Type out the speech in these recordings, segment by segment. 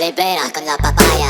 Libera con la papaya.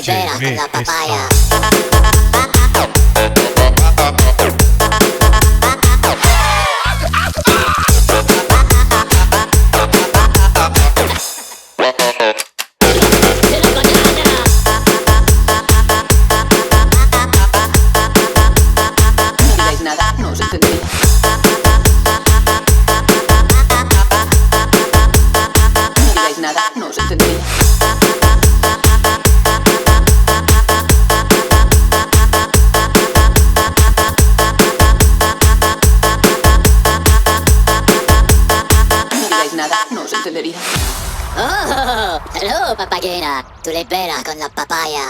DJ me está. nada nos entendemos. nada nos entendería. ¡Oh! ¡Hello, papayera! Tú le peras con la papaya.